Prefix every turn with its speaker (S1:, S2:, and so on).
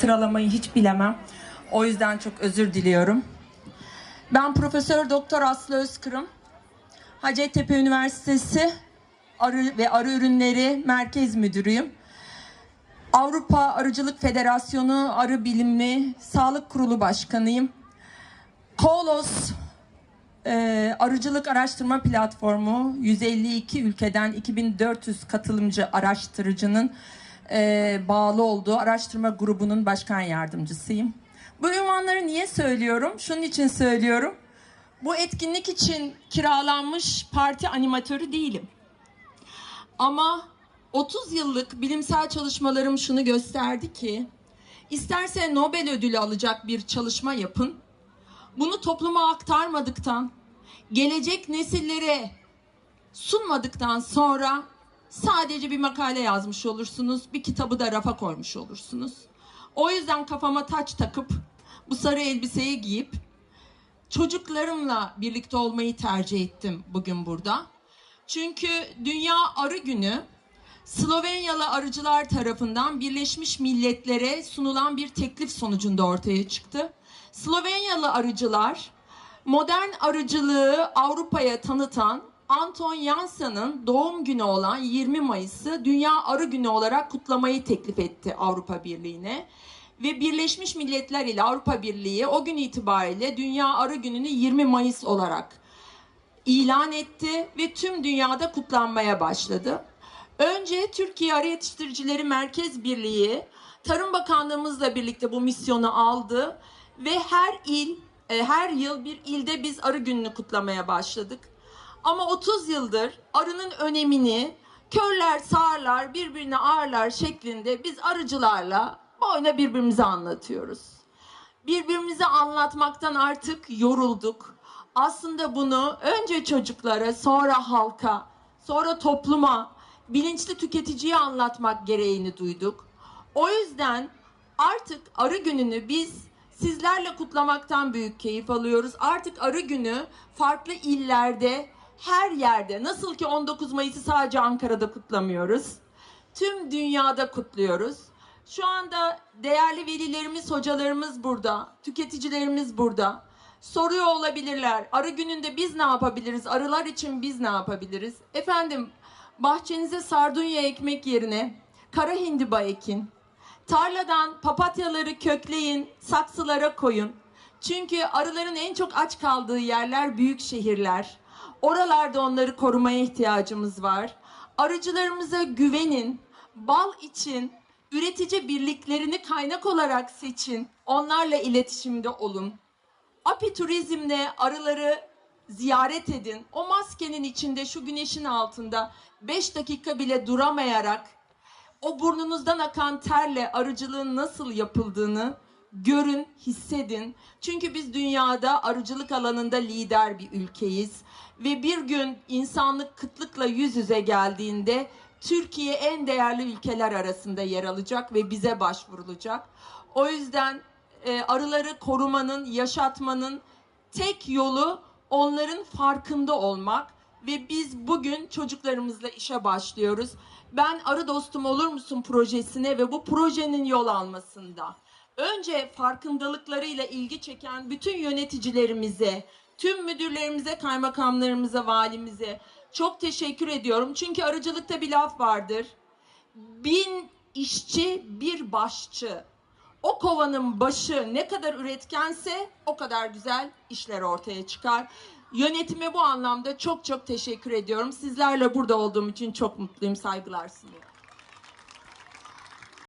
S1: sıralamayı hiç bilemem. O yüzden çok özür diliyorum. Ben Profesör Doktor Aslı Özkırım. Hacettepe Üniversitesi Arı ve Arı Ürünleri Merkez Müdürüyüm. Avrupa Arıcılık Federasyonu Arı Bilimi Sağlık Kurulu Başkanıyım. Kolos e, Arıcılık Araştırma Platformu 152 ülkeden 2400 katılımcı araştırıcının e, bağlı olduğu araştırma grubunun başkan yardımcısıyım. Bu ünvanları niye söylüyorum? Şunun için söylüyorum. Bu etkinlik için kiralanmış parti animatörü değilim. Ama 30 yıllık bilimsel çalışmalarım şunu gösterdi ki isterse Nobel ödülü alacak bir çalışma yapın. Bunu topluma aktarmadıktan, gelecek nesillere sunmadıktan sonra sadece bir makale yazmış olursunuz, bir kitabı da rafa koymuş olursunuz. O yüzden kafama taç takıp bu sarı elbiseyi giyip çocuklarımla birlikte olmayı tercih ettim bugün burada. Çünkü Dünya Arı Günü Slovenyalı arıcılar tarafından Birleşmiş Milletler'e sunulan bir teklif sonucunda ortaya çıktı. Slovenyalı arıcılar modern arıcılığı Avrupa'ya tanıtan Anton Janssa'nın doğum günü olan 20 Mayıs'ı Dünya Arı Günü olarak kutlamayı teklif etti Avrupa Birliği'ne. Ve Birleşmiş Milletler ile Avrupa Birliği o gün itibariyle Dünya Arı Günü'nü 20 Mayıs olarak ilan etti ve tüm dünyada kutlanmaya başladı. Önce Türkiye Arı Yetiştiricileri Merkez Birliği Tarım Bakanlığımızla birlikte bu misyonu aldı ve her il, e, her yıl bir ilde biz arı gününü kutlamaya başladık. Ama 30 yıldır arının önemini körler, sağırlar, birbirine ağırlar şeklinde biz arıcılarla boyuna birbirimize anlatıyoruz birbirimize anlatmaktan artık yorulduk. Aslında bunu önce çocuklara, sonra halka, sonra topluma, bilinçli tüketiciye anlatmak gereğini duyduk. O yüzden artık arı gününü biz sizlerle kutlamaktan büyük keyif alıyoruz. Artık arı günü farklı illerde, her yerde, nasıl ki 19 Mayıs'ı sadece Ankara'da kutlamıyoruz tüm dünyada kutluyoruz. Şu anda değerli velilerimiz, hocalarımız burada, tüketicilerimiz burada. Soruyor olabilirler. Arı gününde biz ne yapabiliriz? Arılar için biz ne yapabiliriz? Efendim, bahçenize sardunya ekmek yerine kara hindiba ekin. Tarladan papatyaları kökleyin, saksılara koyun. Çünkü arıların en çok aç kaldığı yerler büyük şehirler. Oralarda onları korumaya ihtiyacımız var. Arıcılarımıza güvenin. Bal için üretici birliklerini kaynak olarak seçin. Onlarla iletişimde olun. Apiturizmle arıları ziyaret edin. O maskenin içinde şu güneşin altında 5 dakika bile duramayarak o burnunuzdan akan terle arıcılığın nasıl yapıldığını görün, hissedin. Çünkü biz dünyada arıcılık alanında lider bir ülkeyiz. Ve bir gün insanlık kıtlıkla yüz yüze geldiğinde Türkiye en değerli ülkeler arasında yer alacak ve bize başvurulacak. O yüzden e, arıları korumanın, yaşatmanın tek yolu onların farkında olmak ve biz bugün çocuklarımızla işe başlıyoruz. Ben Arı Dostum Olur Musun projesine ve bu projenin yol almasında önce farkındalıklarıyla ilgi çeken bütün yöneticilerimize, tüm müdürlerimize, kaymakamlarımıza, valimize çok teşekkür ediyorum. Çünkü arıcılıkta bir laf vardır. Bin işçi bir başçı. O kovanın başı ne kadar üretkense o kadar güzel işler ortaya çıkar. Yönetime bu anlamda çok çok teşekkür ediyorum. Sizlerle burada olduğum için çok mutluyum. Saygılar sunuyorum.